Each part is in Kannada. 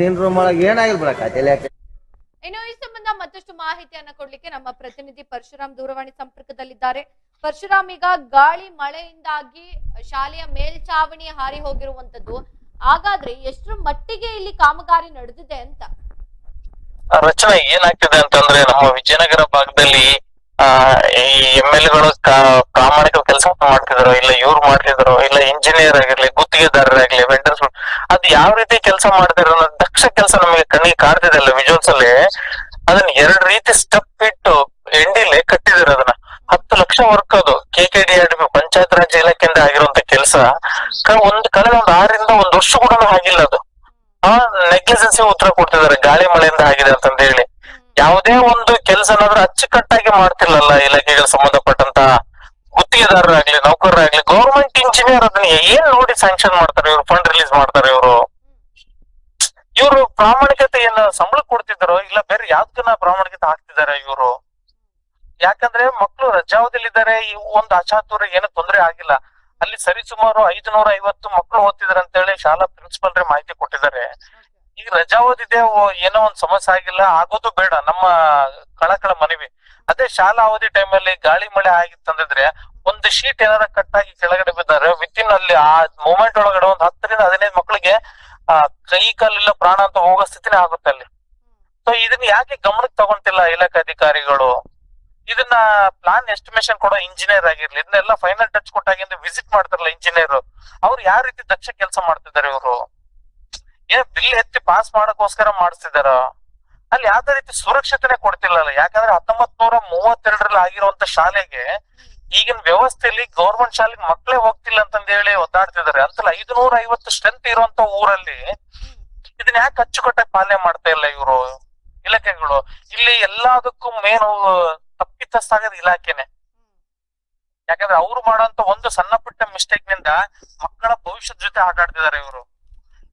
ನಿನ್ ರೂಮ್ ಒಳಗೆ ಏನಾಗಿಲ್ಲ ಬಿಡಕ್ಕ ತಲೆ ಯಾಕೆ? ಇನ್ನು ಈ ಸಂಬಂಧ ಮತ್ತಷ್ಟು ಮಾಹಿತಿಯನ್ನ ಕೊಡ್ಲಿಕ್ಕೆ ನಮ್ಮ ಪ್ರತಿನಿಧಿ ಪರಶುರಾಮ್ ದೂರವಾಣಿ ಸಂಪರ್ಕದಲ್ಲಿದ್ದಾರೆ. ಪರಶುರಾಮ್ ಈಗ ಗಾಳಿ ಮಳೆಯಿಂದಾಗಿ ಶಾಲೆಯ ಮೇಲ್ಚಾವಣಿ ಹಾರಿ ಹೋಗಿರುವಂತದ್ದು. ಹಾಗಾದ್ರೆ ಎಷ್ಟರ ಮಟ್ಟಿಗೆ ಇಲ್ಲಿ ಕಾಮಗಾರಿ ನಡೆದಿದೆ ಅಂತ? ರಚನೆ ಏನಾಗ್ತಿದೆ ಅಂತಂದ್ರೆ ನಮ್ಮ ವಿಜಯನಗರ ಭಾಗದಲ್ಲಿ ಈ ಎಂ ಎಲ್ಗಳು ಪ್ರಾಮಾಣಿಕ ಕೆಲಸ ಮಾಡ್ತಿದ್ರು, ಇಲ್ಲ ಇವ್ರು ಮಾಡ್ತಿದ್ರು, ಇಲ್ಲ ಇಂಜಿನಿಯರ್ ಆಗಿರ್ಲಿ, ಗುತ್ತಿಗೆದಾರರಾಗ್ಲಿ ವೆಂಡರ್ಸ್ ಅದ್ ಯಾವ ರೀತಿ ಕೆಲಸ ಮಾಡ್ತಿದ್ರು ಅನ್ನೋ ದಕ್ಷ ಕೆಲಸ ನಮಗೆ ಕಣ್ಣಿಗೆ ಕಾಡ್ತಿದೆ ಅಲ್ಲ ವಿಜುವಲ್ಸ್ ಅಲ್ಲಿ. ಅದನ್ನ ಎರಡ್ ರೀತಿ ಸ್ಟೆಪ್ ಇಟ್ಟು ಎಂಡಿಲೆ ಕಟ್ಟಿದಾರೆ ಅದನ್ನ. ಹತ್ತು ಲಕ್ಷ ವರ್ಕ್ ಅದು. K K D R panchayat raj ಇಲಾಖೆಯಿಂದ ಆಗಿರುವಂತ ಕೆಲಸ. ಒಂದ್ ಕಳೆದ ಒಂದ್ ಆರರಿಂದ ಒಂದ್ ವರ್ಷ ಕೂಡ ಆಗಿಲ್ಲ ಅದು. ಆ ನೆಗ್ಲಿಜೆನ್ಸಿ ಉತ್ತರ ಕೊಡ್ತಿದ್ದಾರೆ. ಗಾಳಿ ಮಳೆಯಿಂದ ಆಗಿದೆ ಅಂತಂದ ಹೇಳಿ. ಯಾವುದೇ ಒಂದು ಕೆಲಸನಾದ್ರೂ ಅಚ್ಚುಕಟ್ಟಾಗಿ ಮಾಡ್ತಿರ್ಲಲ್ಲ ಇಲಾಖೆಗೆ ಸಂಬಂಧಪಟ್ಟಂತ ಗುತ್ತಿಗೆದಾರರಾಗ್ಲಿ, ನೌಕರರಾಗ್ಲಿ ಗೌರ್ಮೆಂಟ್ ಇಂಜಿನಿಯರ್ ಅದನ್ನ ಏನ್ ನೋಡಿ ಸ್ಯಾಂಕ್ಷನ್ ಮಾಡ್ತಾರೆ, ಇವ್ರು ಫಂಡ್ ರಿಲೀಸ್ ಮಾಡ್ತಾರೆ ಇವರು? ಇವರು ಪ್ರಾಮಾಣಿಕತೆ ಏನ ಸಂಬಳ ಕೊಡ್ತಿದ್ದಾರೋ, ಇಲ್ಲ ಬೇರೆ ಯಾವ್ದನ್ನ ಪ್ರಾಮಾಣಿಕತೆ ಹಾಕ್ತಿದ್ದಾರೆ ಇವರು? ಯಾಕಂದ್ರೆ ಮಕ್ಕಳು ರಜಾವದಲ್ಲಿದ್ದಾರೆ ಈ ಒಂದು ಅಚಾತುರ ಏನು ತೊಂದರೆ ಆಗಿಲ್ಲ. ಅಲ್ಲಿ ಸರಿಸುಮಾರು ಐದುನೂರ ಐವತ್ತು ಮಕ್ಕಳು ಓದ್ತಿದಾರೆ ಅಂತ ಹೇಳಿ ಶಾಲಾ ಪ್ರಿನ್ಸಿಪಲ್ ಮಾಹಿತಿ ಕೊಟ್ಟಿದ್ದಾರೆ. ಈಗ ರಜಾವಧಿದೆ ಏನೋ ಒಂದ್ ಸಮಸ್ಯೆ ಆಗಿಲ್ಲ, ಆಗೋದು ಬೇಡ, ನಮ್ಮ ಕಳಕಳ ಮನವಿ. ಅದೇ ಶಾಲಾ ಅವಧಿ ಟೈಮಲ್ಲಿ ಗಾಳಿ ಮಳೆ ಆಗಿತ್ತಂದಿದ್ರೆ ಒಂದು ಶೀಟ್ ಏನಾರ ಕಟ್ ಆಗಿ ಕೆಳಗಡೆ ಬಿದ್ದಾರೆ ವಿತಿನ್ ಅಲ್ಲಿ ಆ ಮೂಮೆಂಟ್ ಒಳಗಡೆ ಒಂದ್ ಹತ್ತರಿಂದ ಹದಿನೈದು ಮಕ್ಕಳಿಗೆ ಕೈ ಕಾಲಿಲ್ಲ ಪ್ರಾಣ ಅಂತ ಹೋಗೋ ಸ್ಥಿತಿನೇ ಆಗುತ್ತೆ ಅಲ್ಲಿ. ಸೊ ಇದನ್ನ ಯಾಕೆ ಗಮನಕ್ಕೆ ತಗೊಂತಿಲ್ಲ ಇಲಾಖೆ ಅಧಿಕಾರಿಗಳು? ಇದನ್ನ ಪ್ಲಾನ್ ಎಸ್ಟಿಮೇಶನ್ ಕೊಡೋ ಇಂಜಿನಿಯರ್ ಆಗಿರ್ಲಿ, ಇದನ್ನೆಲ್ಲ ಫೈನಲ್ ಟಚ್ ಕೊಟ್ಟಾಗಿಂದ ವಿಸಿಟ್ ಮಾಡ್ತಾರಲ್ಲ ಇಂಜಿನಿಯರ್ ಅವ್ರು ಯಾವ ರೀತಿ ದಕ್ಷ ಕೆಲಸ ಮಾಡ್ತಿದ್ದಾರೆ ಇವರು? ಏನ್ ಬಿಲ್ ಎತ್ತಿ ಪಾಸ್ ಮಾಡಕ್ಕೋಸ್ಕರ ಮಾಡಿಸ್ತಿದಾರ ಅಲ್ಲಿ ಯಾವ್ದೇ ರೀತಿ ಸುರಕ್ಷತೆನೆ ಕೊಡ್ತಿಲ್ಲಲ್ಲ. ಯಾಕಂದ್ರೆ ಹತ್ತೊಂಬತ್ ನೂರ ಮೂವತ್ತೆರಡರಲ್ಲಿ ಆಗಿರುವಂತ ಶಾಲೆಗೆ ಈಗಿನ ವ್ಯವಸ್ಥೆಯಲ್ಲಿ ಗೌರ್ಮೆಂಟ್ ಶಾಲೆಗೆ ಮಕ್ಕಳೇ ಹೋಗ್ತಿಲ್ಲ ಅಂತಂದ ಹೇಳಿ ಒದ್ದಾಡ್ತಿದ್ದಾರೆ. ಅಂತಲ್ಲ ಐದುನೂರ ಐವತ್ತು ಸ್ಟ್ರೆಂತ್ ಇರುವಂತ ಊರಲ್ಲಿ ಇದನ್ನ ಯಾಕೆ ಅಚ್ಚುಕಟ್ಟಾಗಿ ಪಾಲನೆ ಮಾಡ್ತಾ ಇಲ್ಲ ಇವರು? ಇಲಾಖೆಗಳು. ಇಲ್ಲಿ ಎಲ್ಲದಕ್ಕೂ ಮೇನ್ ತಪ್ಪಿತಸ್ಥಾಗದ ಇಲಾಖೆನೆ. ಯಾಕಂದ್ರೆ ಅವ್ರು ಮಾಡೋಂತ ಒಂದು ಸಣ್ಣ ಪುಟ್ಟ ಮಿಸ್ಟೇಕ್ನಿಂದ ಮಕ್ಕಳ ಭವಿಷ್ಯದ ಜೊತೆ ಆಟ ಆಡ್ತಿದ್ದಾರೆ ಇವರು.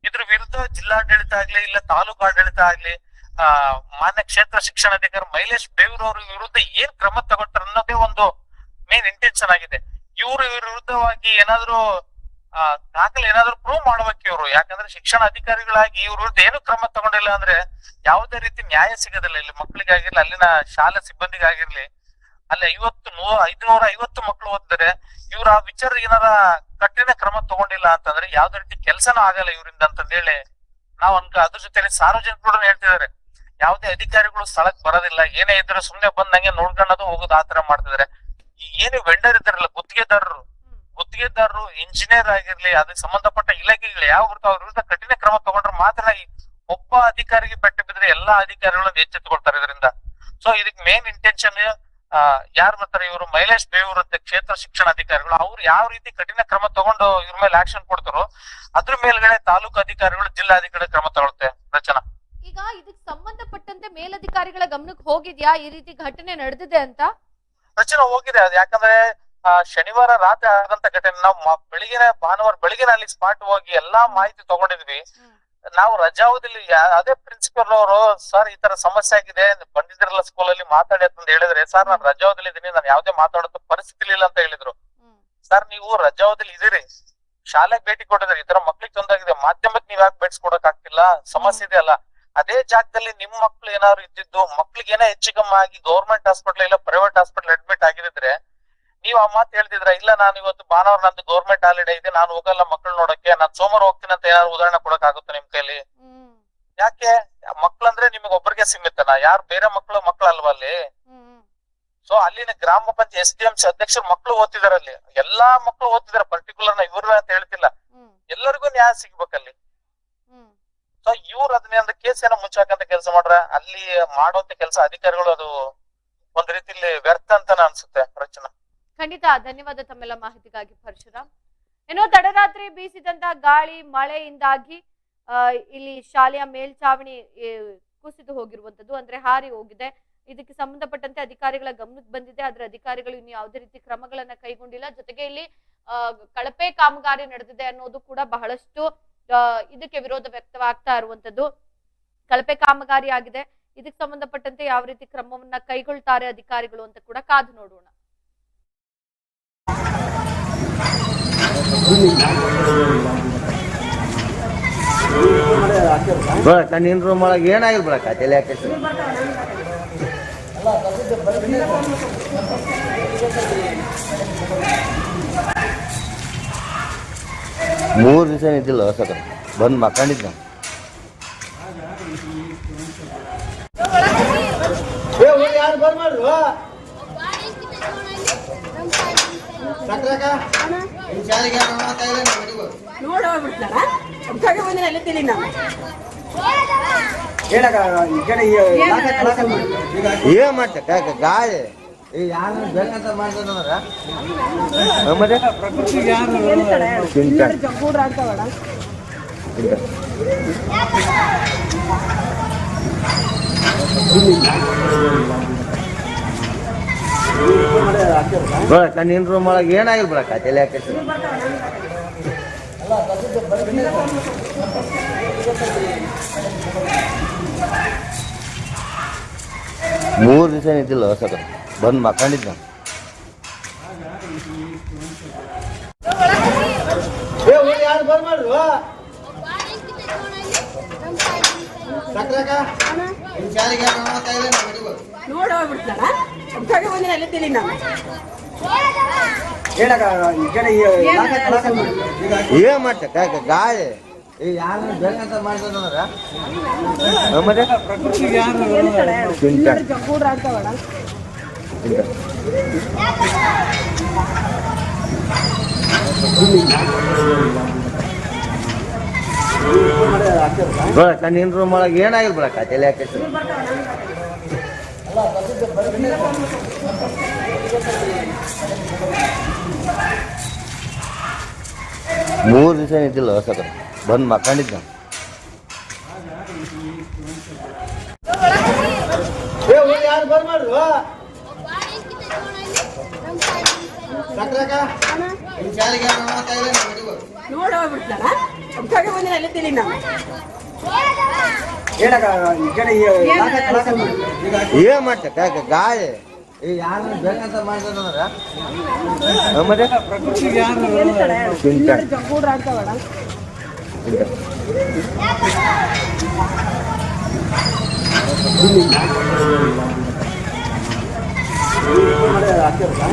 ಇದ್ರ ವಿರುದ್ಧ ಜಿಲ್ಲಾಡಳಿತ ಆಗ್ಲಿ ಇಲ್ಲ ತಾಲೂಕು ಆಡಳಿತ ಆಗ್ಲಿ, ಆ, ಮಾನ್ಯ ಕ್ಷೇತ್ರ ಶಿಕ್ಷಣಾಧಿಕಾರಿ ಮೈಲೇಶ್ ಬೇವೂರವ್ರ ವಿರುದ್ಧ ಏನ್ ಕ್ರಮ ತಗೊಳ್ತಾರೆ ಅನ್ನೋದೇ ಒಂದು ಮೇನ್ ಇಂಟೆನ್ಷನ್ ಆಗಿದೆ. ಇವ್ರ ವಿರುದ್ಧವಾಗಿ ಏನಾದ್ರು ದಾಖಲೆ ಏನಾದ್ರು ಪ್ರೂವ್ ಮಾಡ್ಬೇಕು ಇವರು. ಯಾಕಂದ್ರೆ ಶಿಕ್ಷಣ ಅಧಿಕಾರಿಗಳಾಗಿ ಇವ್ರ ವಿರುದ್ಧ ಏನು ಕ್ರಮ ತಗೊಂಡಿಲ್ಲ ಅಂದ್ರೆ ಯಾವುದೇ ರೀತಿ ನ್ಯಾಯ ಸಿಗೋದಿಲ್ಲ. ಇಲ್ಲಿ ಮಕ್ಕಳಿಗಾಗಿರ್ಲಿ, ಅಲ್ಲಿನ ಶಾಲಾ ಸಿಬ್ಬಂದಿಗಾಗಿರ್ಲಿ, ಅಲ್ಲಿ ಐವತ್ತು ನೂ, ಐದುನೂರ ಐವತ್ತು ಮಕ್ಕಳು ಓದ್ತಾರೆ ಇವ್ರ ಆ ವಿಚಾರ ಏನಾರ ಕಠಿಣ ಕ್ರಮ ತಗೊಂಡಿಲ್ಲ ಅಂತಂದ್ರೆ ಯಾವ್ದೇ ರೀತಿ ಕೆಲಸನೂ ಆಗಲ್ಲ ಇವರಿಂದ ಅಂತಂದೇಳಿ ನಾವ್ ಅನ್ಕ, ಅದ್ರ ಜೊತೆ ಸಾರ್ವಜನಿಕರು ಹೇಳ್ತಿದಾರೆ. ಯಾವುದೇ ಅಧಿಕಾರಿಗಳು ಸ್ಥಳಕ್ ಬರೋದಿಲ್ಲ. ಏನೇ ಇದ್ರೆ ಸುಮ್ನೆ ಬಂದ್ ಹಂಗೆ ನೋಡ್ಕೊಳ್ಳೋದು ಹೋಗೋದು ಆತರ ಮಾಡ್ತಿದಾರೆ. ಈ ಏನು ವೆಂಡರ್ ಇದ್ದಾರಲ್ಲ, ಗುತ್ತಿಗೆದಾರರು ಗುತ್ತಿಗೆದಾರರು ಇಂಜಿನಿಯರ್ ಆಗಿರ್ಲಿ ಅದಕ್ಕೆ ಸಂಬಂಧಪಟ್ಟ ಇಲಾಖೆಗಳು ಯಾವ ಇರ್ತಾವ ಅವ್ರ ವಿರುದ್ಧ ಕಠಿಣ ಕ್ರಮ ತಗೊಂಡ್ರೆ ಮಾತ್ರ ಒಬ್ಬ ಅಧಿಕಾರಿಗೆ ಪೆಟ್ಟು ಬಿದ್ರೆ ಎಲ್ಲಾ ಅಧಿಕಾರಿಗಳನ್ನ ಎಚ್ಚೆತ್ತುಕೊಳ್ತಾರೆ ಇದರಿಂದ. ಸೊ ಇದಕ್ ಮೇನ್ ಇಂಟೆನ್ಷನ್ ಯಾರು ಬರ್ತಾರೆ ಇವರು? ಮೈಲೇಶ್ ಬೇವೂರ್ ಅಂತ ಕ್ಷೇತ್ರ ಶಿಕ್ಷಣಾಧಿಕಾರಿಗಳು ಅವ್ರು ಯಾವ ರೀತಿ ಕಠಿಣ ಕ್ರಮ ತಗೊಂಡು ಇವ್ರ ಮೇಲೆ ಆಕ್ಷನ್ ಕೊಡ್ತಾರೋ ಅದ್ರ ಮೇಲ್ಗಡೆ ತಾಲೂಕು ಅಧಿಕಾರಿಗಳು ಜಿಲ್ಲಾಧಿಕಾರಿ ಕ್ರಮ ತಗೊಳುತ್ತೆ ರಚನಾ. ಈಗ ಇದಕ್ಕೆ ಸಂಬಂಧಪಟ್ಟಂತೆ ಮೇಲಧಿಕಾರಿಗಳ ಗಮನಕ್ಕೆ ಹೋಗಿದ್ಯಾ? ಈ ರೀತಿ ಘಟನೆ ನಡೆದಿದೆ ಅಂತ? ರಚನಾ ಹೋಗಿದೆ. ಅದು ಯಾಕಂದ್ರೆ ಶನಿವಾರ ರಾತ್ರಿ ಆದಂತ ಘಟನೆ ನಾವು ಬೆಳಿಗ್ಗೆ ಭಾನುವಾರ ಬೆಳಿಗ್ಗೆ ಅಲ್ಲಿ ಸ್ಪಾಟ್ ಹೋಗಿ ಎಲ್ಲಾ ಮಾಹಿತಿ ತಗೊಂಡಿದ್ವಿ. ನಾವು ರಜಾವಧಿಲಿ ಅದೇ ಪ್ರಿನ್ಸಿಪಲ್ ಅವರು ಸರ್ ಈ ತರ ಸಮಸ್ಯೆ ಆಗಿದೆ ಬಂದಿದ್ರಲ್ಲ ಸ್ಕೂಲ್ ಅಲ್ಲಿ ಮಾತಾಡಿ ಅಂತ ಹೇಳಿದ್ರೆ ಸರ್ ನಾನು ರಜಾವಧಿಲಿ ಇದೀನಿ ನಾನು ಯಾವ್ದೇ ಮಾತಾಡೋದು ಪರಿಸ್ಥಿತಿ ಇಲ್ಲ ಅಂತ ಹೇಳಿದ್ರು. ಸರ್ ನೀವು ರಜಾವಧಿಲಿ ಇದೀರಿ ಶಾಲೆಗೆ ಭೇಟಿ ಕೊಟ್ಟಿದ್ರೆ ಈ ತರ ಮಕ್ಳಿಗೆ ತೊಂದಾಗಿದೆ ಮಾಧ್ಯಮಕ್ಕೆ ನೀವ್ ಯಾಕೆ ಭೇಟಿ ಕೊಡಕ್ ಆಗ್ತಿಲ್ಲ ಸಮಸ್ಯೆ ಇದೆ ಅಲ್ಲ ಅದೇ ಜಾಗದಲ್ಲಿ ನಿಮ್ ಮಕ್ಳು ಏನಾದ್ರು ಇದ್ದಿದ್ದು ಮಕ್ಳಿಗೆ ಏನೋ ಹೆಚ್ಚು ಕಮ್ಮಿ ಆಗಿ ಗೌರ್ಮೆಂಟ್ ಹಾಸ್ಪಿಟಲ್ ಇಲ್ಲ ಪ್ರೈವೇಟ್ ಹಾಸ್ಪಿಟಲ್ ಅಡ್ಮಿಟ್ ಆಗಿದ್ರೆ ನೀವ್ ಆ ಮಾತು ಹೇಳ್ತಿದ್ರ ಇಲ್ಲ ನಾನು ಇವತ್ತು ಭಾನುವಾರ ನಂದು ಗೌರ್ಮೆಂಟ್ ಹಾಲಿಡೇ ಇದೆ ನಾನು ಹೋಗಲ್ಲ ಮಕ್ಳು ನೋಡಕ್ಕೆ ನಾನ್ ಸೋಮವಾರ ಹೋಗ್ತೀನಿ ಅಂತ ಏನಾದ್ರು ಉದಾಹರಣೆ ಕೊಡಕ್ ಆಗುತ್ತೆ ನಿಮ್ ಕೈಲಿ? ಯಾಕೆ? ಮಕ್ಳಂದ್ರೆ ನಿಮಗೆ ಒಬ್ಬರಿಗೆ ಸೀಮಿತನ? ಯಾರು ಬೇರೆ ಮಕ್ಳು ಮಕ್ಳು ಅಲ್ವಾ ಅಲ್ಲಿ ಸೊ ಅಲ್ಲಿನ ಗ್ರಾಮ panchayat S D M C ಅಧ್ಯಕ್ಷರು ಮಕ್ಳು ಓದ್ತಿದಾರೆ ಅಲ್ಲಿ. ಎಲ್ಲಾ ಮಕ್ಳು ಓದ್ತಿದಾರೆ ಪರ್ಟಿಕ್ಯುಲರ್ನ ಇವ್ರ ಅಂತ ಹೇಳ್ತಿಲ್ಲ. ಎಲ್ಲರಿಗೂ ನ್ಯಾಯ ಸಿಗ್ಬೇಕಲ್ಲಿ ಸೊ ಇವ್ರ ಅದನ್ನ ಕೇಸ್ ಏನೋ ಮುಚ್ಚಾಕಂತ ಕೆಲಸ ಮಾಡ್ರ ಅಲ್ಲಿ ಮಾಡುವಂತ ಕೆಲಸ ಅಧಿಕಾರಿಗಳು ಅದು ಒಂದ್ ರೀತಿಲಿ ವ್ಯರ್ಥ ಅಂತ ಅನ್ಸುತ್ತೆ ರಚನಾ ಖಂಡಿತ ಧನ್ಯವಾದ ತಮ್ಮೆಲ್ಲ ಮಾಹಿತಿಗಾಗಿ, ಪರಶುರಾಮ್. ಏನೋ ತಡರಾತ್ರಿ ಬೀಸಿದಂತ ಗಾಳಿ, ಮಳೆಯಿಂದಾಗಿ ಇಲ್ಲಿ ಶಾಲೆಯ ಮೇಲ್ಚಾವಣಿ ಕುಸಿದು ಹೋಗಿರುವಂತದ್ದು, ಅಂದ್ರೆ ಹಾರಿ ಹೋಗಿದೆ. ಇದಕ್ಕೆ ಸಂಬಂಧಪಟ್ಟಂತೆ ಅಧಿಕಾರಿಗಳ ಗಮನಕ್ಕೆ ಬಂದಿದೆ. ಆದ್ರೆ ಅಧಿಕಾರಿಗಳು ಇನ್ನು ಯಾವುದೇ ರೀತಿ ಕ್ರಮಗಳನ್ನ ಕೈಗೊಂಡಿಲ್ಲ. ಜೊತೆಗೆ ಇಲ್ಲಿ ಕಳಪೆ ಕಾಮಗಾರಿ ನಡೆದಿದೆ ಅನ್ನೋದು ಕೂಡ ಬಹಳಷ್ಟು ಇದಕ್ಕೆ ವಿರೋಧ ವ್ಯಕ್ತವಾಗ್ತಾ ಇರುವಂತದ್ದು. ಕಳಪೆ ಕಾಮಗಾರಿ ಆಗಿದೆ. ಇದಕ್ಕೆ ಸಂಬಂಧಪಟ್ಟಂತೆ ಯಾವ ರೀತಿ ಕ್ರಮವನ್ನ ಕೈಗೊಳ್ತಾರೆ ಅಧಿಕಾರಿಗಳು ಅಂತ ಕೂಡ ಕಾದು ನೋಡೋಣ. ಬರಕ್ಕ ನಿನ್ ರೂಮ್ ಒಳಗೆ ಏನಾಗಿಲ್ಲ ಬರಕ್ಕ ತಲೆ ಯಾಕೆ ಮೂರು ದಿವಸ ನಿಂತಿಲ್ಲ ಹೊಸಕ ಬಂದು ಮಕ್ಕಂಡಿದ್ದ ಯಾರು ಬರ್ಮಾಡ್ರು ಸಕ್ರಕ ಏನ್ ಮಾಡ್ತಕ್ಕ ಗಾಳಿ ಯಾರು ಬೇಕಂತ ಮಾಡ್ತಾನಂದ್ರ ಮತ್ತೆ ತಿಂತಾನೆ. ಜಗ್ಗೂಡ್ರ ನಾನು ತಿಂತಾನೆ. ಬರಕ್ಕ ನಿನ್ ರೂಮ್ ಒಳಗೆ ಏನಾಗಿಲ್ಲ ಬರಕ್ಕ ತಲೆ ಯಾಕೆ ಮೂರು ದಿವಸ ಏನಿದ್ದಿಲ್ಲ ಹೊಸಕ ಬಂದು ಮಕ್ಕಂಡಿದ್ದ ಯಾರು ಬಂದಿನ ಅಲ್ಲೇ ಏನ್ ಮಾಡ್ತ ಕಾಕ ಗಾಳಿ ಈ ಯಾರು ಬೇಕಂತ ಮಾಡ್ತಾನಂದ್ರ ಮತ್ತೆ ತಿಂತಾನೆ. ಜಗ್ಗೂಡ್ರ ಆಗ್ತಾವಡ ತಿಂತಾನೆ. ಬರಕ್ಕ ನಿನ್ ರೂಮ್ ಒಳಗೆ ಏನಾಗಿಲ್ಲ ಬರಕ್ಕ ತಲೆ ಯಾಕೆ ಮೂರು ದಿವಸ ನಿಂತಿಲ್ಲ ಹೊಸಕ ಬಂದು ಮಕ್ಕಂಡಿದ್ದ ಅದಕ್ಕಾಗಿ ಬಂದಿನ ಅಲ್ಲೇ ತಿಳಿ ನಾವು ಏನ್ ಮಾಡ್ತ ಕಾಕ ಗಾಳಿ. ಈ ಯಾರು ಬೇಕಂತ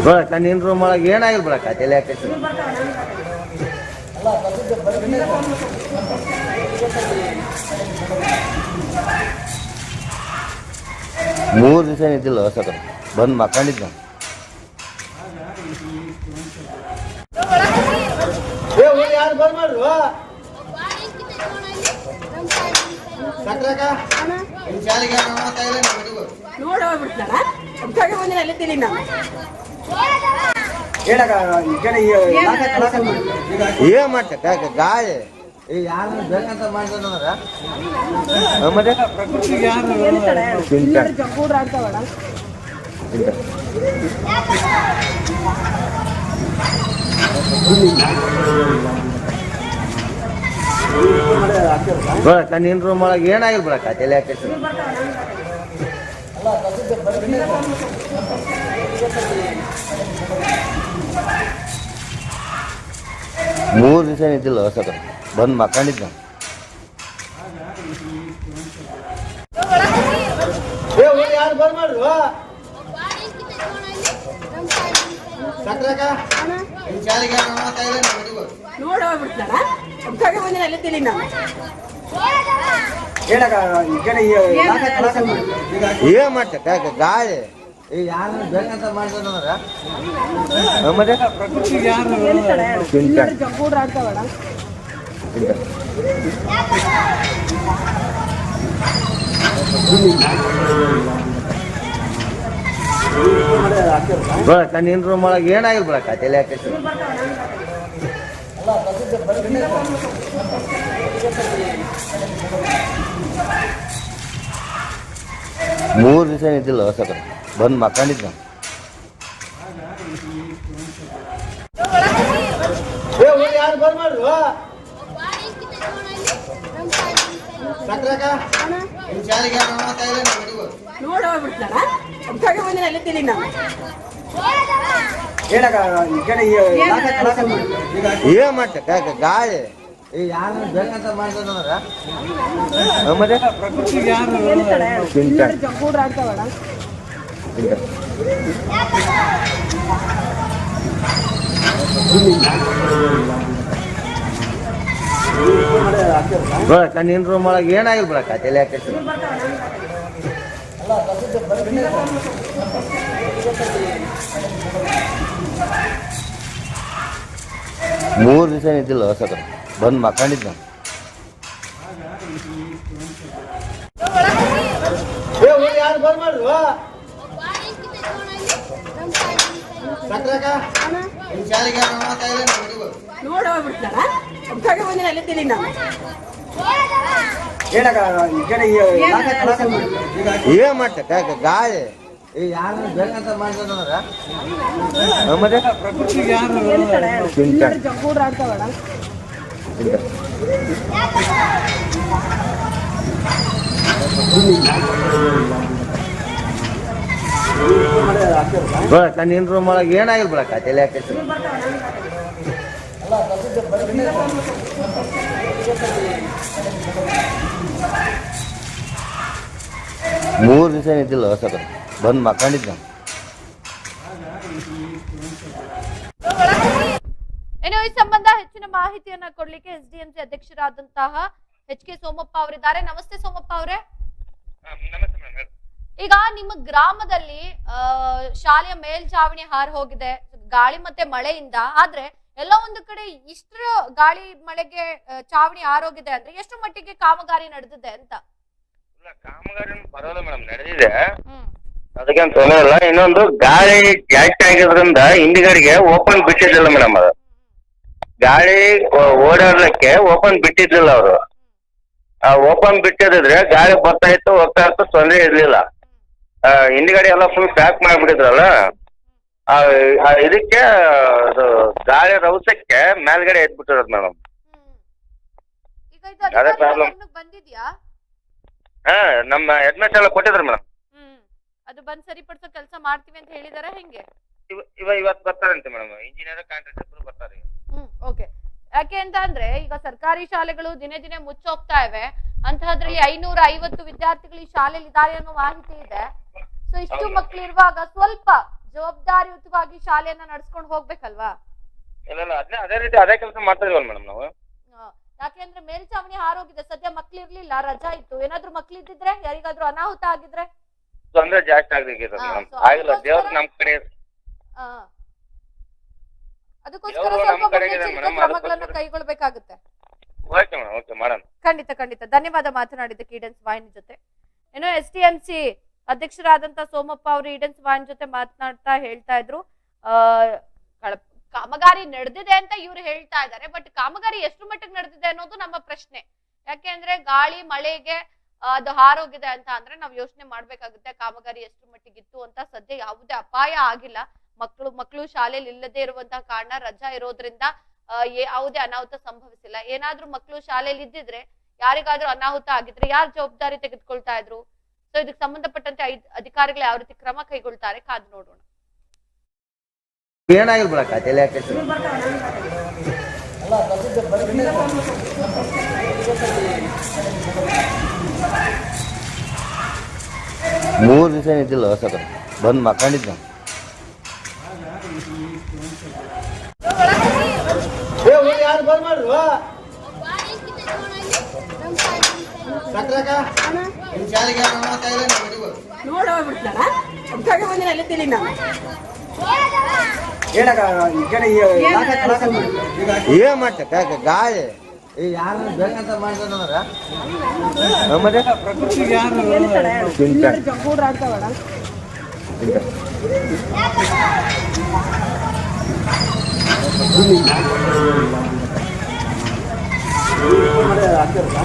ಮತ್ತೆ ನಿನ್ ರೂಮ್ ಒಳಗೆ ಏನಾಗಿಲ್ಲ ಬರಕ್ಕ ತಲೆ ಯಾಕೆ ಮೂರು ದಿವಸ ಏನಿದ್ದಿಲ್ಲ ಹೊಸಕ ಬಂದು ಮಕ್ಕಂಡಿದ್ದ ಯಾರು ಬರ್ಮಾಡ್ರು ಏನ್ ಮಾಡ್ತ ಕಾಕ ಗಾಳಿ ಈ ಯಾರು ಬೇಕಂತ ಮಾಡ್ತಾನಂದ್ರ ಮತ್ತೆ? ತಿಂತಾನೆ. ಜಗ್ಗೂಡ್ರ ಆಗ್ತಾವಡ ತಿಂತಾನೆ. ಬರಕ್ಕ ನಿನ್ ರೂಮ್ ಒಳಗೆ ಏನಾಗಿಲ್ಲ ಬಿಡಕ್ಕ ತಲೆ ಯಾಕೆ ಮೂರು ದಿವಸ ನಿಂತಿಲ್ಲ ಹೊಸಕ ಬಂದು ಮಕ್ಕಂಡಿದ್ದ ಏನ್ ಮಾಡ್ತ? ಕಾಕ ಗಾಳಿ. ಈ ಯಾರು ಬೇಕಂತ ಮಾಡ್ತಾನಂದ್ರ ಮತ್ತೆ ತಿಂತಾನೆ. ಜಗ್ಗೂಡ್ರ ಆಗ್ತಾವಡ ತಿಂತಾನೆ. ಬರಕ್ಕ ನಿನ್ ರೂಮ್ ಒಳಗೆ ಏನಾಗಿಲ್ಲ ಬರಕ್ಕ ತಲೆ ಯಾಕೆ ಮೂರು ದಿವಸ ನಿಂತಿಲ್ಲ ಹೊಸಕ ಬಂದು ಮಾತಾಡಿದ್ದ ಯಾರು ಮಾಡ್ತಾ ಏನ್ ಗಾಳಿ. ಈ ನಿನ್ ರೂಮ್ ಒಳಗೆ ಏನಾಗಿಲ್ಲ ಬಿಡಕ್ಕ ತಲೆ ಹಾಕಿ ಮೂರು ದಿವಸ ನಿಂತಿಲ್ಲ ಹೊಸ ಬಂದು ಮಕ್ಕಂಡಿದ್ದ ಯಾರು ಬಂದ್ ಏನ್ ಮಾಡ್ತ ಕಾಕ ಗಾಳಿ ಈ ಯಾರು ಬೇಕಂತ ಮಾಡ್ತಾನಂದ್ರ ಮತ್ತೆ ಚಿಂತೆ ಜಂಗೂಡ್ರ ಆಡ್ತಾವಣ ಚಿಂತೆ ನೋಡಕ್ಕ ನಿನ್ ರೂಮ್ ಒಳಗೆ ಏನಾಗಿಲ್ಲ ಬಿಡಕ್ಕ ತಲೆ ಹಾಕಿ ಮೂರು ದಿವಸ ಏನಿದ್ದಿಲ್ಲ ಹೊಸಕ ಬಂದು ಮಕ್ಕಂಡಿದ್ದ ಇನ್ನು ಈ ಸಂಬಂಧ ಹೆಚ್ಚಿನ ಮಾಹಿತಿಯನ್ನ ಕೊಡ್ಲಿಕ್ಕೆ ಎಸ್ ಡಿ ಎಂ ಸಿ ಅಧ್ಯಕ್ಷರಾದಂತಹ ಎಚ್ ಕೆ ಸೋಮಪ್ಪ ಅವರಿದ್ದಾರೆ. ನಮಸ್ತೆ ಸೋಮಪ್ಪ ಅವರೇ. ಈಗ ನಿಮ್ಮ ಗ್ರಾಮದಲ್ಲಿ ಶಾಲೆಯ ಮೇಲ್ಛಾವಣಿ ಹಾರಿ ಹೋಗಿದೆ ಗಾಳಿ ಮತ್ತೆ ಮಳೆಯಿಂದ. ಆದ್ರೆ ಎಲ್ಲ ಒಂದು ಕಡೆ ಇಷ್ಟರ ಗಾಳಿ ಮಳೆಗೆ ಚಾವಣಿ ಹಾರೋಗಿದೆ ಅಂದ್ರೆ ಎಷ್ಟು ಮಟ್ಟಿಗೆ ಕಾಮಗಾರಿ ನಡೆದಿದೆ ಅಂತ? ಇಲ್ಲ ಕಾಮಗಾರಿ ಪರವಾಗಿಲ್ಲ ಮೇಡಮ್ ನಡೆದಿದೆ. ಹ್ಮ್. ಅದಕ್ಕೇನು ತೊಂದರೆ ಇಲ್ಲ. ಇನ್ನೊಂದು ಗಾಳಿ ಜಾಸ್ತಿ ಆಗಿದ್ರಿಂದ ಹಿಂದಿಗಡೆಗೆ ಓಪನ್ ಬಿಟ್ಟಿದ್ದಿಲ್ಲ ಮೇಡಮ್ ಅದು. ಗಾಳಿ ಓಡಾಡ್ಲಿಕ್ಕೆ ಓಪನ್ ಬಿಟ್ಟಿದ್ದಿಲ್ಲ ಅವರು. ಆ ಓಪನ್ ಬಿಟ್ಟಿದ್ರೆ ಗಾಳಿ ಬರ್ತಾ ಇತ್ತು ಹೋಗ್ತಾ ಇತ್ತು ತೊಂದರೆ ಇರ್ಲಿಲ್ಲ. ಹಿಂದ್ಗಡೆ ಎಲ್ಲ ಫುಲ್ ಪ್ಯಾಕ್ ಮಾಡಿಬಿಟ್ಟಿದ್ರಲ್ಲ? ಇದಕ್ಕೆ ಅದು ಗಾಳಿ ರೌಸಕ್ಕೆ ಮೇಲ್ಗಡೆ ಎದ್ಬಿಟ್ಟಿರೋದು ಮೇಡಮ್ ಅದೇ problem. ಬಂದಿದ್ಯಾ? ಹಾ ನಮ್ಮ ಹೆಡ್ಮೆಟ್ ಎಲ್ಲ ಕೊಟ್ಟಿದ್ರು ಮೇಡಮ್ ಅದು ಬಂದ್ ಸರಿಪಡಿಸೋ ಕೆಲಸ ಮಾಡ್ತೀವಿ ಅಂತ ಹೇಳಿದಾರ ಹೆಂಗೆ? ಇವ ಇವತ್ ಇವತ್ತು ಬರ್ತಾರಂತೆ ಮೇಡಮ್ ಇಂಜಿನಿಯರ್ ಕಾಂಟ್ರಾಕ್ಟರ್ ಬರ್ತಾರೆ ಹ್ಮ್ ಓಕೆ ಯಾಕೆ ಅಂತ ಅಂದ್ರೆ ಈಗ ಸರ್ಕಾರಿ ಶಾಲೆಗಳು ದಿನೇ ದಿನೇ ಮುಚ್ಚೋಗ್ತಾ ಇವೆ. ಅಂತಹದ್ರಲ್ಲಿ ಐನೂರ ಐವತ್ತು ವಿದ್ಯಾರ್ಥಿಗಳು ಈ ಶಾಲೆಯಲ್ಲಿ ಇದ್ದಾರೆ ಅನ್ನೋ ಮಾಹಿತಿ ಇದೆ. ಸೊ ಇಷ್ಟು ಮಕ್ಳು ಇರುವಾಗ ಸ್ವಲ್ಪ ಜವಾಬ್ದಾರಿಯುತವಾಗಿ ಶಾಲೆಯನ್ನ ನಡ್ಸ್ಕೊಂಡು ಹೋಗ್ಬೇಕಲ್ವಾ? ಇಲ್ಲ ಇಲ್ಲ ಅದೇ ಅದೇ ರೀತಿ ಅದೇ ಕೆಲಸ ಮಾಡ್ತಾ ಇದೀವಲ್ಲ ಮೇಡಮ್ ನಾವು. ಯಾಕೆಂದ್ರೆ ಮೇಲ್ಚಾವಣಿ ಹಾರೋಗಿದೆ ಸದ್ಯ ಮಕ್ಳು ಇರ್ಲಿಲ್ಲ ರಜಾ ಇತ್ತು. ಏನಾದ್ರೂ ಮಕ್ಳು ಇದ್ದಿದ್ರೆ ಯಾರಿಗಾದ್ರೂ ಅನಾಹುತ ಆಗಿದ್ರೆ? ತೊಂದ್ರೆ ಜಾಸ್ತಿ ಆಗ್ಲಿಕ್ಕೆ ಹಾ, ಮೇಡಮ್. ಆಗಿಲ್ಲ ದೇವ್ರ ನಮ್ ಕಡೆ ಆ. ಅದಕ್ಕೋಸ್ಕರ ದೇವ್ರು ಸ್ವಲ್ಪ ನಮ್ ಕಡೆಗೆ ಇದೆ ಮುನ್ನೆಚ್ಚರಿಕೆ madam, ಕ್ರಮಗಳನ್ನ ಅದಕ್ಕೋಸ್ಕರ- ಕೈಗೊಳ್ಬೇಕಾಗುತ್ತೆ. ಓಕೆ ಮೇಡಮ್ ಓಕೆ ಮಾಡೋಣ. ಖಂಡಿತ ಖಂಡಿತ. ಧನ್ಯವಾದ ಮಾತನಾಡಿದ್ದಕ್ಕೆ ಈಡನ್ಸ್ ವಾಹಿನಿ ಜೊತೆ. ಏನೋ ಎಸ್ ಟಿ ಎಂ ಸಿ ಅಧ್ಯಕ್ಷರಾದಂತ ಸೋಮಪ್ಪ ಅವರು ಈಡನ್ ವಾನ್ ಜೊತೆ ಮಾತನಾಡ್ತಾ ಹೇಳ್ತಾ ಇದ್ರು. ಆ ಕಾಮಗಾರಿ ನಡೆದಿದೆ ಅಂತ ಇವ್ರು ಹೇಳ್ತಾ ಇದ್ದಾರೆ, ಬಟ್ ಕಾಮಗಾರಿ ಎಷ್ಟು ಮಟ್ಟಿಗೆ ನಡೆದಿದೆ ಅನ್ನೋದು ನಮ್ಮ ಪ್ರಶ್ನೆ. ಯಾಕೆಂದ್ರೆ ಗಾಳಿ, ಮಳೆಗೆ ಅದು ಹಾರೋಗಿದೆ ಅಂತ ಅಂದ್ರೆ ನಾವು ಯೋಚನೆ ಮಾಡ್ಬೇಕಾಗುತ್ತೆ ಕಾಮಗಾರಿ ಎಷ್ಟು ಮಟ್ಟಿಗಿತ್ತು ಅಂತ. ಸದ್ಯ ಯಾವುದೇ ಅಪಾಯ ಆಗಿಲ್ಲ. ಮಕ್ಕಳು ಮಕ್ಕಳು ಶಾಲೆಯಲ್ಲಿ ಇಲ್ಲದೆ ಇರುವಂತಹ ಕಾರಣ ರಜಾ ಇರೋದ್ರಿಂದ ಯಾವುದೇ ಅನಾಹುತ ಸಂಭವಿಸಿಲ್ಲ. ಏನಾದ್ರೂ ಮಕ್ಕಳು ಶಾಲೆಯಲ್ಲಿ ಇದ್ದಿದ್ರೆ ಯಾರಿಗಾದ್ರೂ ಅನಾಹುತ ಆಗಿದ್ರೆ ಯಾರು ಜವಾಬ್ದಾರಿ ತೆಗೆದುಕೊಳ್ತಾ ಇದ್ರು? ಸೊ ಇದಕ್ಕೆ ಸಂಬಂಧಪಟ್ಟಂತೆ ಐದ್- ಅಧಿಕಾರಿಗಳು ಯಾವ ರೀತಿ ಕ್ರಮ ಕೈಗೊಳ್ತಾರೆ ಕಾದು ನೋಡೋಣ. ಮೂರು ದಿವಸ ಇದ್ದಿಲ್ಲ ಹೊಸಕ ಬಂದು ಮಕ್ಕಂಡಿದ್ದ. ಯಾರು ಬಂದ್ ಮಾಡ್ರು ಸಕ್ರಕ್ಕ ನಿಮ್ ಶಾಲೆಗೆ ಯಾರು ಮಾಡ್ತಾ ಇಲ್ಲ ನೀವು ಹುಡುಗರು? ನೋಡಿ ಹೋಗ್ಬಿಡ್ತಾನ ಅದಕ್ಕಾಗಿ ಬಂದಿನ ಅಲ್ಲಿ ತಿಳಿ ನಾನು ಏನ್ ಮಾಡ್ತ ಕಾಕ ಗಾಳಿ ಈ ಯಾರು ಬೇಕಂತ ಮಾಡ್ತಾರ ಮತ್ತೆ ಚಿಂತೆ ಚಿಂತೆ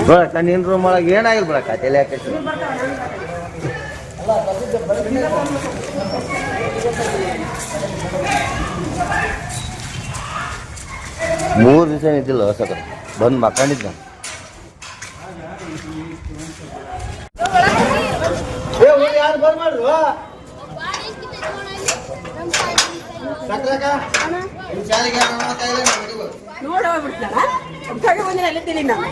ನೋಡಕ್ಕ ನಿನ್ ರೂಮ್ ಒಳಗೆ ಏನಾಗಿಲ್ಲ ಬಿಡಕ್ಕ ತಲೆ ಹಾಕಿ. ಮೂರು ದಿವಸ ನಿಂತಿಲ್ಲ ಹೊಸಕ ಬಂದು ಮಕ್ಕಂಡಿದ್ದ. ಯಾರು ಸಕ್ರಕ್ಕ ನಿಮ್ ಶಾಲೆಗೆ ಯಾರು ನೋಡ್ತಾ ಇಲ್ಲ ನಮ್ಮ ಹುಡುಗರು. ನೋಡುವ ಬಿಡ್ತಾರ? ಅದಕ್ಕಾಗಿ ಬಂದಿನ ಅಲ್ಲಿ ತಿಳಿ ನಾನು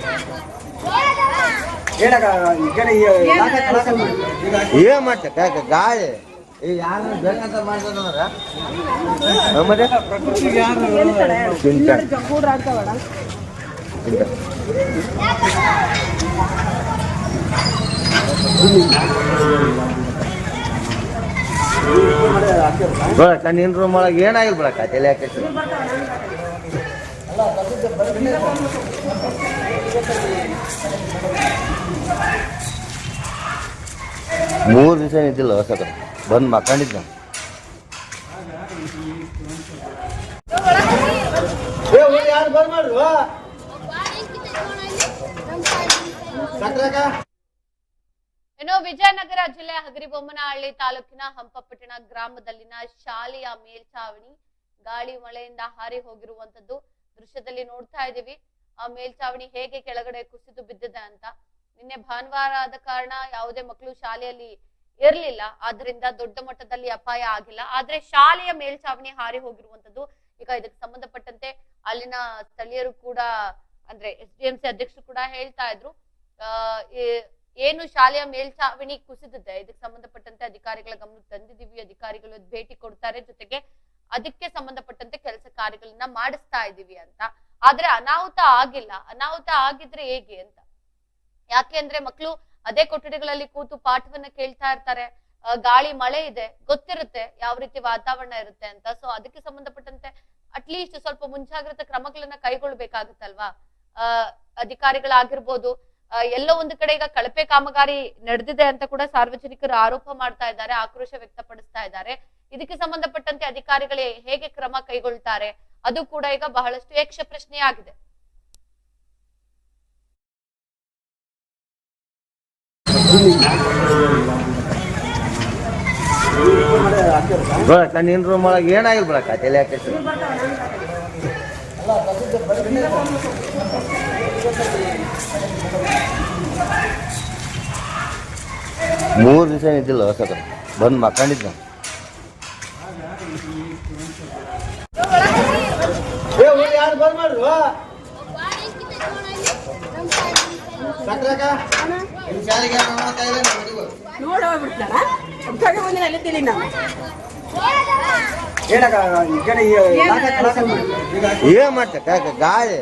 ಏನ್ ಮಾಡ್ತ ಕಾಕ ಗಾಳಿ. ಈ ಯಾರು ಬೇಕಂತ ಮಾಡ್ತಾನಂದ್ರ ಮತ್ತೆ ಚಿಂತೆ ಜಂಬೂಡ್ರ ಆಡ್ತಾವಣ ನಿನ್ನ ರೂಮ್ ಒಳಗೆ ಏನಾಗಿಲ್ಲ ಬಿಡ ತಲೆ ಹಾಕಿ. ಮೂರು ದಿವಸ ನಿಂತಿಲ್ಲ ಹೊಸಕ. ಬಂದು ಮಕ್ಕಂಡಿದ್ದ ಬಂದ್ ಇನ್ನು ವಿಜಯನಗರ ಜಿಲ್ಲೆ ಹಗರಿಬೊಮ್ಮನಹಳ್ಳಿ ತಾಲೂಕಿನ ಹಂಪಪಟ್ಟಣ ಗ್ರಾಮದಲ್ಲಿನ ಶಾಲೆಯ ಮೇಲ್ಛಾವಣಿ ಗಾಳಿ ಮಳೆಯಿಂದ ಹಾರಿ ಹೋಗಿರುವಂತದ್ದು ದೃಶ್ಯದಲ್ಲಿ ನೋಡ್ತಾ ಇದ್ದೀವಿ. ಆ ಮೇಲ್ಚಾವಣಿ ಹೇಗೆ ಕೆಳಗಡೆ ಕುಸಿದು ಬಿದ್ದಿದೆ ಅಂತ. ನಿನ್ನೆ ಭಾನುವಾರ ಆದ ಕಾರಣ ಯಾವುದೇ ಮಕ್ಕಳು ಶಾಲೆಯಲ್ಲಿ ಇರ್ಲಿಲ್ಲ. ಆದ್ರಿಂದ ದೊಡ್ಡ ಮಟ್ಟದಲ್ಲಿ ಅಪಾಯ ಆಗಿಲ್ಲ. ಆದ್ರೆ ಶಾಲೆಯ ಮೇಲ್ಚಾವಣಿ ಹಾರಿ ಹೋಗಿರುವಂತದ್ದು ಈಗ ಇದಕ್ಕೆ ಸಂಬಂಧಪಟ್ಟಂತೆ ಅಲ್ಲಿನ ಸ್ಥಳೀಯರು ಕೂಡ, ಅಂದ್ರೆ ಎಸ್ ಡಿ ಅಧ್ಯಕ್ಷರು ಕೂಡ ಹೇಳ್ತಾ ಇದ್ರು. ಈ- ಏನು ಶಾಲೆಯ ಮೇಲ್ಚಾವಣಿ ಕುಸಿದಿದೆ. ಇದಕ್ಕೆ ಸಂಬಂಧಪಟ್ಟಂತೆ ಅಧಿಕಾರಿಗಳ ಗಮನ ತಂದಿದ್ದೀವಿ. ಅಧಿಕಾರಿಗಳು ಭೇಟಿ ಕೊಡ್ತಾರೆ. ಜೊತೆಗೆ ಅದಕ್ಕೆ ಸಂಬಂಧಪಟ್ಟಂತೆ ಕೆಲಸ ಕಾರ್ಯಗಳನ್ನ ಮಾಡಿಸ್ತಾ ಇದೀವಿ ಅಂತ. ಆದ್ರೆ ಅನಾಹುತ ಆಗಿಲ್ಲ. ಅನಾಹುತ ಆಗಿದ್ರೆ ಹೇಗೆ ಅಂತ? ಯಾಕೆ ಅಂದ್ರೆ ಮಕ್ಕಳು ಅದೇ ಕೊಠಡಿಗಳಲ್ಲಿ ಕೂತು ಪಾಠವನ್ನ ಕೇಳ್ತಾ ಇರ್ತಾರೆ. ಗಾಳಿ, ಮಳೆ ಇದೆ. ಗೊತ್ತಿರುತ್ತೆ ಯಾವ ರೀತಿ ವಾತಾವರಣ ಇರುತ್ತೆ ಅಂತ. ಸೊ ಅದಕ್ಕೆ ಸಂಬಂಧಪಟ್ಟಂತೆ ಅಟ್ಲೀಸ್ಟ್ ಸ್ವಲ್ಪ ಮುಂಜಾಗ್ರತಾ ಕ್ರಮಗಳನ್ನ ಕೈಗೊಳ್ಬೇಕಾಗುತ್ತಲ್ವಾ? ಅಹ್ ಅಧಿಕಾರಿಗಳಾಗಿರ್ಬೋದು ಎಲ್ಲೋ ಒಂದು ಕಡೆ ಈಗ ಕಳಪೆ ಕಾಮಗಾರಿ ನಡೆದಿದೆ ಅಂತ ಕೂಡ ಸಾರ್ವಜನಿಕರು ಆರೋಪ ಮಾಡ್ತಾ ಇದ್ದಾರೆ, ಆಕ್ರೋಶ ವ್ಯಕ್ತಪಡಿಸ್ತಾ ಇದ್ದಾರೆ. ಇದಕ್ಕೆ ಸಂಬಂಧಪಟ್ಟಂತೆ ಅಧಿಕಾರಿಗಳು ಹೇಗೆ ಕ್ರಮ ಕೈಗೊಳ್ತಾರೆ? ಅದು ಕೂಡ ಈಗ ಬಹಳಷ್ಟು ಯಕ್ಷ ಪ್ರಶ್ನೆಯಾಗಿದೆ ಆಗಿದೆ ಮೂರು ದಿವಸ ನಿಂತಿಲ್ಲ ಹೊಸಕ ಬಂದು ಮಕ್ಕಂಡಿದ್ದ ಯಾರು ಬಂದ್ ಮಾಡ್ರು ಸಕ್ರಕ್ಕ ನಿಮ್ ಶಾಲೆಗೆ ಯಾರು ನೋಡ್ತಾ ಇಲ್ಲ ನಮ್ಮ ಹುಡುಗರು. ನೋಡುವ ಬಿಡ್ತಾರ ದಿವಸ ಏನಿದ್ದಿಲ್ಲ ಸರ್ ಬಂದು ನಾನು ಏನ್ ಮಾಡ್ತ? ಗಾಯ ಗಾಳಿ.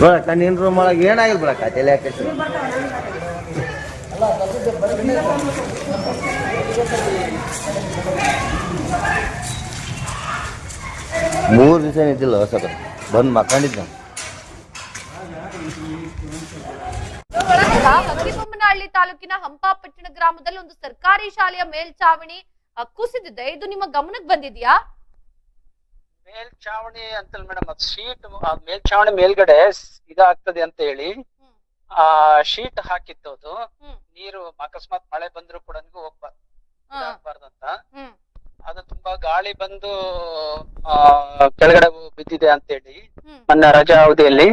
ಬಿಡಕ್ಕ ನಿನ್ ರೂಮ್ ಒಳಗೆ ಏನಾಗಿಲ್ಲ ಬಿಡಕ್ಕ ತಲೆ ಹಾಕಿ ಮೂರು ದಿವಸ ನಿಂತಿಲ್ಲ ಹೊಸಕ. ಬಂದು ಮಕ್ಕಂಡಿದ್ದ ಹಳ್ಳಿ ತಾಲೂಕಿನ ಹಂಪಾಪಟ್ಟಣ ಗ್ರಾಮದಲ್ಲಿ ಒಂದು ಸರ್ಕಾರಿ ಶಾಲೆಯ ಮೇಲ್ಚಾವಣಿ ಕುಸಿದಿದೆ. ಇದು ನಿಮ್ಮ ಗಮನಕ್ಕೆ ಬಂದಿದ್ಯಾ? ಮೇಲ್ಚಾವಣಿ ಅಂತಲ್ ಮೇಡಮ್ ಅದು ಶೀಟ್ ಮೇಲ್ಚಾವಣಿ ಮೇಲ್ಗಡೆ ಇದಾಗ್ತದೆ ಅಂತ ಹೇಳಿ ಆ ಶೀಟ್ ಹಾಕಿತ್ತು ಅದು. ನೀರು ಅಕಸ್ಮಾತ್ ಮಳೆ ಬಂದ್ರು ಕೂಡ ಹೋಗ್ಬಾರ್ದು. ಹಾ. ಅದು ತುಂಬಾ ಗಾಳಿ ಬಂದು ಆ ಕೆಳಗಡೆ ಬಿದ್ದಿದೆ ಅಂತ ಹೇಳಿ ಮೊನ್ನೆ ರಜಾ ಅವಧಿಯಲ್ಲಿ.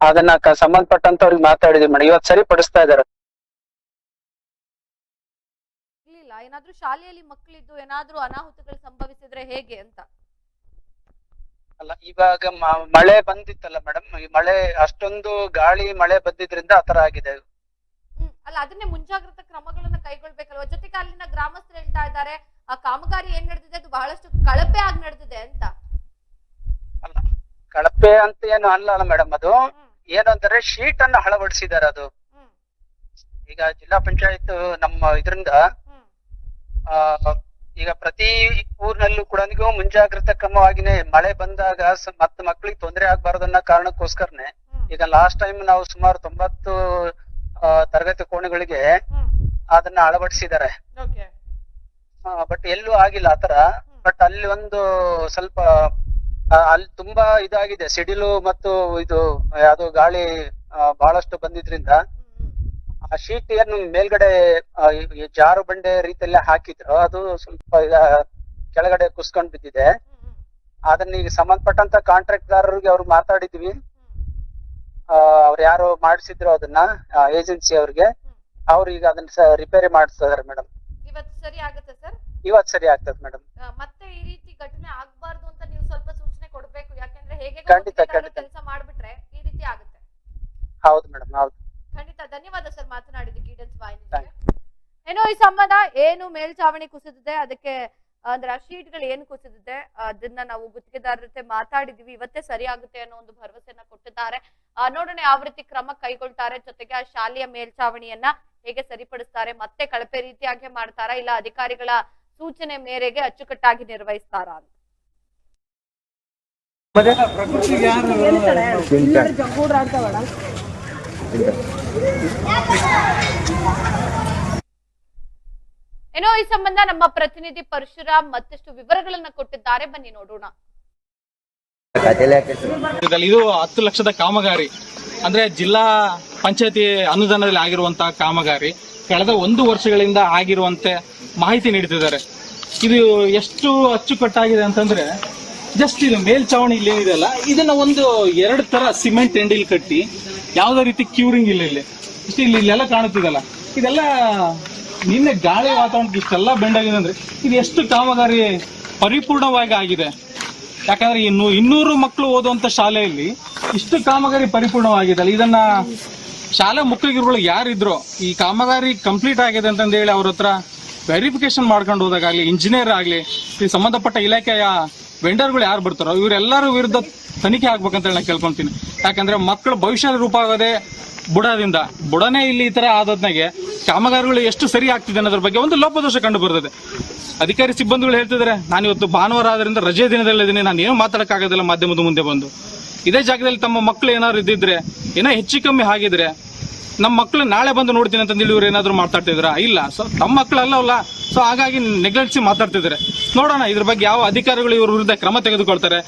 ಅದನ್ನ ಕ- ಸಂಬಂಧಪಟ್ಟಂತವ್ರಿಗೆ ಮಾತಾಡಿದ್ವಿ ಮೇಡಮ್. ಇವತ್ತು ಸರಿ ಪಡಿಸ್ತಾ ಇದಾರೆ ಇರ್ಲಿಲ್ಲ. ಏನಾದ್ರೂ ಶಾಲೆಯಲ್ಲಿ ಮಕ್ಕಳಿದ್ದು ಏನಾದ್ರೂ ಅನಾಹುತಗಳು ಸಂಭವಿಸಿದ್ರೆ ಹೇಗೆ ಅಂತ? ಅಲ್ಲ ಇವಾಗ ಮ- ಮಳೆ ಬಂದಿತ್ತಲ್ಲ ಮೇಡಮ್. ಈ ಮಳೆ ಅಷ್ಟೊಂದು ಗಾಳಿ ಮಳೆ ಬಂದಿದ್ರಿಂದ ಆತರ ಆಗಿದೆ. ಹ್ಮ್. ಅಲ್ಲ ಅದನ್ನೇ ಮುಂಜಾಗ್ರತಾ ಕ್ರಮಗಳನ್ನ ಕೈಗೊಳ್ಬೇಕಲ್ವಾ? ಜೊತೆಗೆ ಅಲ್ಲಿನ ಗ್ರಾಮಸ್ಥರು ಹೇಳ್ತಾ ಇದ್ದಾರೆ ಆ ಕಾಮಗಾರಿ ಏನ್ ನಡೆದಿದೆ ಅದು ಬಹಳಷ್ಟು ಕಳಪೆ ಆಗಿ ನಡೆದಿದೆ ಅಂತ. ಅಲ್ಲ ಕಳಪೆ ಅಂತ ಏನು ಅಲ್ಲ ಮೇಡಮ್ ಅದು. ಏನಂದ್ರೆ ಏನು ಶೀಟ್ ಅನ್ನ ಅಳವಡಿಸಿದಾರೆ ಅದು. ಈಗ ಜಿಲ್ಲಾ ಪಂಚಾಯತ್ ನಮ್ಮ ಇದರಿಂದ ಆ, ಈಗ ಪ್ರತಿ ಊರಿನಲ್ಲೂ ಕೂಡ ಮುಂಜಾಗ್ರತಾ ಕ್ರಮವಾಗಿನೇ ಮಳೆ ಬಂದಾಗ ಮತ್ತ ಮಕ್ಕಳಿಗೆ ತೊಂದರೆ ಅನ್ನೋ ಕಾರಣಕ್ಕೋಸ್ಕರನೇ ಈಗ ಲಾಸ್ಟ್ ಟೈಮ್ ನಾವು ಸುಮಾರು ತೊಂಬತ್ತು ತರಗತಿ ಕೋಣೆಗಳಿಗೆ ಅದನ್ನ ಅಳವಡಿಸಿದ್ದಾರೆ. ಬಟ್ ಎಲ್ಲೂ ಆಗಿಲ್ಲ ಆತರ ಬಟ್ ಅಲ್ಲಿ ಒಂದು ಸ್ವಲ್ಪ ಅಲ್ಲಿ ತುಂಬಾ ಇದಾಗಿದೆ. ಸಿಡಿಲು ಮತ್ತು ಇದು ಯಾವ್ದು ಗಾಳಿ ಬಹಳಷ್ಟು ಬಂದಿದ್ರಿಂದ. ಆ ಶೀಟ್ ಏನು ಮೇಲ್ಗಡೆ ಜಾರು ಬಂಡೆ ರೀತಿಯಲ್ಲಿ ಹಾಕಿದ್ರು. ಅದು ಸ್ವಲ್ಪ ಕೆಳಗಡೆ ಕುಸ್ಕೊಂಡ್ ಬಿದ್ದಿದೆ. ಅದನ್ನ ಈಗ ಸಂಬಂಧಪಟ್ಟಂತ ಕಾಂಟ್ರಾಕ್ಟ್ದಾರರಿಗೆ ಅವ್ರು ಮಾತಾಡಿದ್ವಿ. ಅವ್ರು ಯಾರು ಮಾಡಿಸಿದ್ರು ಅದನ್ನ ಏಜೆನ್ಸಿ ಅವ್ರಿಗೆ. ಅವ್ರು ಈಗ ಅದನ್ನ ರಿಪೇರಿ ಮಾಡಿಸ್ತಾರೆ ಮೇಡಮ್ ಇವತ್ತು ಸರಿ ಆಗುತ್ತೆ ಸರ್? ಇವತ್ ಸರಿ ಆಗ್ತದೆ ಮೇಡಮ್ ಮತ್ತೆ ಈ ರೀತಿ ಘಟನೆ ಆಗ್ಬಾರ್ದು ಅಂತ ನೀವು ಸ್ವಲ್ಪ ಸೂಚನೆ ಕೊಡ್ಬೇಕು. ಯಾಕಂದ್ರೆ ಹೇಗೆ ಖಂಡಿತ, ಖಂಡಿತ. ಕೆಲಸ ಮಾಡ್ಬಿಟ್ರೆ ಈ ರೀತಿ ಆಗುತ್ತೆ. ಹೌದು ಮೇಡಮ್ ಹೌದು. ಖಂಡಿತ ಧನ್ಯವಾದ ಸರ್ ಮಾತನಾಡಿದ ಗೀಡನ್ಸ್ ವಾಹಿನಿ ಏನೋ ಈ ಸಂಬಂಧ ಏನು ಮೇಲ್ಚಾವಣಿ ಕುಸಿದಿದೆ ಅದಕ್ಕೆ ಅಂದ್ರೆ ಆ ಶೀಟ್ಗಳು ಏನ್ ಕುಸಿದಿದೆ ಅದನ್ನ ನಾವು ಗುತ್ತಿಗೆದಾರರ ಜೊತೆ ಮಾತಾಡಿದೀವಿ ಇವತ್ತೇ ಸರಿ ಆಗುತ್ತೆ ಅನ್ನೋ ಒಂದು ಭರವಸೆಯನ್ನ ಕೊಟ್ಟಿದ್ದಾರೆ. ಆ, ನೋಡೋಣ ಯಾವ ರೀತಿ ಕ್ರಮ ಕೈಗೊಳ್ತಾರೆ ಜೊತೆಗೆ ಆ ಶಾಲೆಯ ಮೇಲ್ಚಾವಣಿಯನ್ನ ಹೇಗೆ ಸರಿಪಡಿಸ್ತಾರೆ ಮತ್ತೆ ಕಳಪೆ ರೀತಿಯಾಗಿ ಮಾಡ್ತಾರಾ ಇಲ್ಲ ಅಧಿಕಾರಿಗಳ ಸೂಚನೆ ಮೇರೆಗೆ ಅಚ್ಚುಕಟ್ಟಾಗಿ ನಿರ್ವಹಿಸ್ತಾರಾ ಅಂತ. ಈ ಸಂಬಂಧ ನಮ್ಮ ಪ್ರತಿನಿಧಿ ಪರಶುರಾಮ್ ಮತ್ತಷ್ಟು ವಿವರಗಳನ್ನ ಕೊಟ್ಟಿದ್ದಾರೆ. ಬನ್ನಿ ನೋಡೋಣ. ಇದು ಹತ್ತು ಲಕ್ಷದ ಕಾಮಗಾರಿ. ಅಂದ್ರೆ ಜಿಲ್ಲಾ ಪಂಚಾಯತಿ ಅನುದಾನದಲ್ಲಿ ಆಗಿರುವಂತಹ ಕಾಮಗಾರಿ ಕಳೆದ ಒಂದು ವರ್ಷಗಳಿಂದ ಆಗಿರುವಂತೆ ಮಾಹಿತಿ ನೀಡುತ್ತಿದ್ದಾರೆ ಇದು ಎಷ್ಟು ಅಚ್ಚುಕಟ್ಟಾಗಿದೆ ಅಂತಂದ್ರೆ ಜಸ್ಟ್ ಇದು ಮೇಲ್ಚಾವಣಿ ಇಲ್ಲಿ ಏನಿದೆಯಲ್ಲ ಇದನ್ನ ಒಂದು ಎರಡು ತರ ಸಿಮೆಂಟ್ ಎಂಡಿಲ್ ಕಟ್ಟಿ, ಯಾವುದೇ ರೀತಿ ಕ್ಯೂರಿಂಗ್ ಇಲ್ಲ ಇಲ್ಲಿ. ಇಲ್ಲಿ ಇಲ್ಲೆಲ್ಲ ಕಾಣುತ್ತಿದಲ್ಲ. ಇದೆಲ್ಲ ನಿನ್ನೆ ಗಾಳಿ ವಾತಾವರಣಕ್ಕೆ ಇಷ್ಟೆಲ್ಲ ಬೆಂಡಾಗಿದೆ ಅಂದ್ರೆ ಇದು ಎಷ್ಟು ಕಾಮಗಾರಿ ಪರಿಪೂರ್ಣವಾಗಿ ಆಗಿದೆ? ಯಾಕಂದ್ರೆ ಇನ್ನು ಇನ್ನೂರು ಮಕ್ಕಳು ಓದುವಂತ ಶಾಲೆಯಲ್ಲಿ ಇಷ್ಟು ಕಾಮಗಾರಿ ಪರಿಪೂರ್ಣವಾಗಿದೆ ಅಲ್ಲ. ಇದನ್ನ ಶಾಲೆ ಮುಖ್ಯಗಿರುಗಳು ಯಾರಿದ್ರು ಈ ಕಾಮಗಾರಿ ಕಂಪ್ಲೀಟ್ ಆಗಿದೆ ಅಂತಂದೇಳಿ ಅವ್ರ ಹತ್ರ ವೆರಿಫಿಕೇಶನ್ ಮಾಡ್ಕೊಂಡು ಹೋದಾಗಲಿ ಇಂಜಿನಿಯರ್ ಆಗ್ಲಿ, ಈ ಸಂಬಂಧಪಟ್ಟ ಇಲಾಖೆಯ ವೆಂಡರ್ಗಳು ಯಾರು ಬರ್ತಾರೋ, ಇವರೆಲ್ಲರ ವಿರುದ್ಧ ತನಿಖೆ ಆಗ್ಬೇಕಂತ ಹೇಳಿ ನಾನು ಕೇಳ್ಕೊಂತೀನಿ. ಯಾಕಂದ್ರೆ ಮಕ್ಕಳ ಭವಿಷ್ಯದ ರೂಪ ಆಗೋದೇ ಬುಡದಿಂದ, ಬುಡನೇ ಇಲ್ಲಿ ಈ ಥರ ಆದದ್ನಾಗೆ ಕಾಮಗಾರಿಗಳು ಎಷ್ಟು ಸರಿ ಆಗ್ತಿದೆ ಅನ್ನೋದ್ರ ಬಗ್ಗೆ ಒಂದು ಲೋಪದೋಷ ಕಂಡು ಬರ್ತದೆ. ಅಧಿಕಾರಿ ಸಿಬ್ಬಂದಿಗಳು ಹೇಳ್ತಿದ್ದಾರೆ, ನಾನು ಇವತ್ತು ಭಾನುವಾರ ಆದ್ರಿಂದ ರಜೆ ದಿನದಲ್ಲಿದ್ದೀನಿ ನಾನು ಏನು ಮಾತಾಡಕ್ಕಾಗೋದಿಲ್ಲ ಮಾಧ್ಯಮದ ಮುಂದೆ ಬಂದು. ಇದೇ ಜಾಗದಲ್ಲಿ ತಮ್ಮ ಮಕ್ಕಳು ಏನಾದ್ರು ಇದ್ದಿದ್ರೆ, ಏನೋ ಹೆಚ್ಚು ಕಮ್ಮಿ ಆಗಿದ್ರೆ ನಮ್ಮ ಮಕ್ಕಳು ನಾಳೆ ಬಂದು ನೋಡ್ತೀನಿ ಅಂತ ಇವ್ರು ಏನಾದ್ರು ಮಾತಾಡ್ತಿದ್ರ ಇಲ್ಲ. ಸೊ ತಮ್ಮ ಮಕ್ಕಳಲ್ಲವಲ್ಲ ಸೊ ಹಾಗಾಗಿ ನೆಗ್ಲೆಕ್ಸಿ ಮಾತಾಡ್ತಿದ್ದಾರೆ ನೋಡೋಣ, ಇದ್ರ ಬಗ್ಗೆ ಯಾವ ಅಧಿಕಾರಿಗಳು ಇವ್ರ ವಿರುದ್ಧ ಕ್ರಮ ತೆಗೆದುಕೊಳ್ತಾರೆ.